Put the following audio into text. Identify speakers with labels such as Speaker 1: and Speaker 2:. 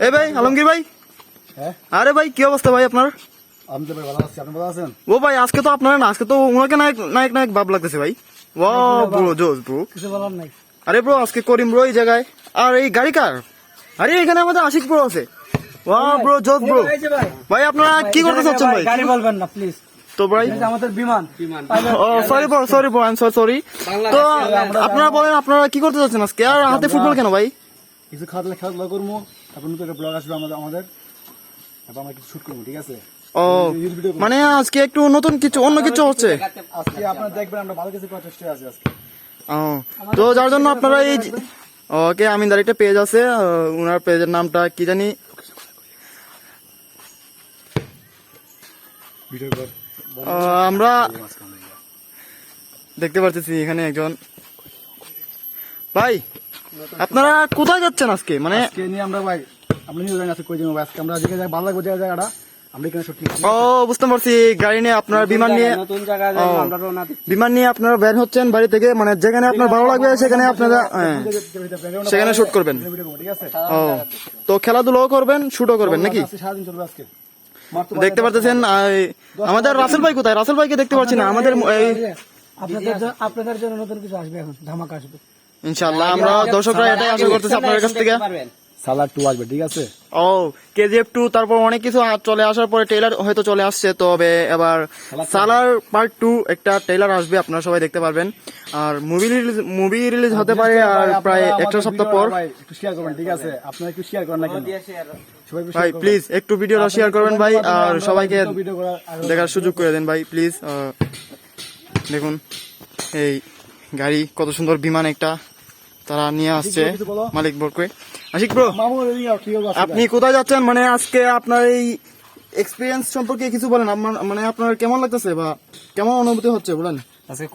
Speaker 1: এই ভাই আলমগীর ভাই?
Speaker 2: হ্যাঁ?
Speaker 1: আরে ভাই কি অবস্থা ভাই আপনার?
Speaker 2: আমি তো ভাই ভালো আছি আপনি ভালো আছেন?
Speaker 1: ও ভাই আজকে তো আপনার না আজকে তো ওনাকে নায়ক নায়ক নায়ক ভাব লাগতেছে ভাই। ওয়া ব্রো জোস ব্রো
Speaker 2: কিছু
Speaker 1: আরে ব্রো আজকে করিম ব্রো এই জায়গায়। আর এই গাড়ি কার? আরে এখানে আমাদের আশিক ব্রো আছে। ওয়া ব্রো জোস ব্রো ভাই। আপনারা কি করতে চাচ্ছেন ভাই
Speaker 3: গাড়ি বলবেন না প্লিজ
Speaker 1: তো ভাই?
Speaker 3: আমাদের বিমান।
Speaker 1: ও sorry bro sorry bro I am sorry তো আপনারা বলেন আপনারা কি করতে চাচ্ছেন আজকে? আর হাতে ফুটবল কেন ভাই?
Speaker 2: কিছু খাওয়া দাওয়া খেলাধুলা করব। তারপর নতুন একটা ব্লগ আসবে আমাদের আমাদের। তারপর আমরা কিছু শুট করব ঠিক আছে?
Speaker 1: ও মানে আজকে একটু নতুন কিছু অন্য কিছু হচ্ছে?
Speaker 2: আজকে আপনারা দেখবেন আমরা ভালো কিছু করার চেষ্টা আছি আজকে।
Speaker 1: ও তো যার জন্য আপনারা এই ওকে আমিনদার একটা পেজ আছে ওনার পেজের নামটা কি জানি? আমরা দেখতে পারতেছি এখানে একজন। ভাই আপনারা কোথায় যাচ্ছেন আজকে? মানে
Speaker 2: আজকে নিয়ে আমরা ভাই আমরা নিয়ে জানি আজকে কই যাব আজকে আমরা যেখানে যাই ভালো লাগবে যে জায়গাটা আমরা এখানে শুট
Speaker 1: ও বুঝতে পারছি। গাড়ি নিয়ে আপনারা বিমান নিয়ে
Speaker 3: নতুন জায়গায়
Speaker 1: ও,
Speaker 3: আমরা রওনা
Speaker 1: বিমান নিয়ে আপনারা বের হচ্ছেন বাড়ি থেকে মানে যেখানে আপনার ভালো লাগবে সেখানে আপনারা হ্যাঁ, সেখানে শুট করবেন।
Speaker 2: ঠিক আছে?
Speaker 1: ও। তো খেলাধুলাও করবেন শুটও করবেন নাকি?
Speaker 2: সারাদিন চলবে আজকে।
Speaker 1: দেখতে পারতেছেন আমাদের রাসেল ভাই কোথায়? রাসেল ভাইকে দেখতে পাচ্ছি না আমাদের এই
Speaker 3: আপনাদের জন্য নতুন কিছু আসবে এখন ধামাকা আসবে।
Speaker 1: ইনশাল্লাহ আমরা দর্শকরা এটাই আশা করতেছি আপনার কাছ থেকে।
Speaker 2: সালাদ টু আসবে ঠিক আছে?
Speaker 1: ও কেজিএফ টু তারপর অনেক কিছু চলে আসার পরে ট্রেলার হয়তো চলে আসছে তবে এবার সালার পার্ট টু একটা ট্রেলার আসবে আপনারা সবাই দেখতে পারবেন। আর মুভি রিলিজ মুভি রিলিজ হতে পারে আর প্রায় একটা সপ্তাহ পর।
Speaker 2: একটু শেয়ার করবেন ঠিক আছে? আপনারা একটু শেয়ার করেন না কেন?
Speaker 1: ভাই প্লিজ একটু ভিডিওটা শেয়ার করবেন ভাই আর সবাইকে দেখার সুযোগ করে দেন ভাই প্লিজ দেখুন এই গাড়ি কত সুন্দর বিমান একটা। তারা নিয়ে আসছে মালিক বরকে আশিক ব্রো আপনি কোথায় যাচ্ছেন? মানে আজকে আপনার এই এক্সপিরিয়েন্স সম্পর্কে কিছু বলেন। আপনার- মানে আপনার কেমন লাগতেছে বা কেমন অনুভূতি হচ্ছে বলেন?
Speaker 3: আজকে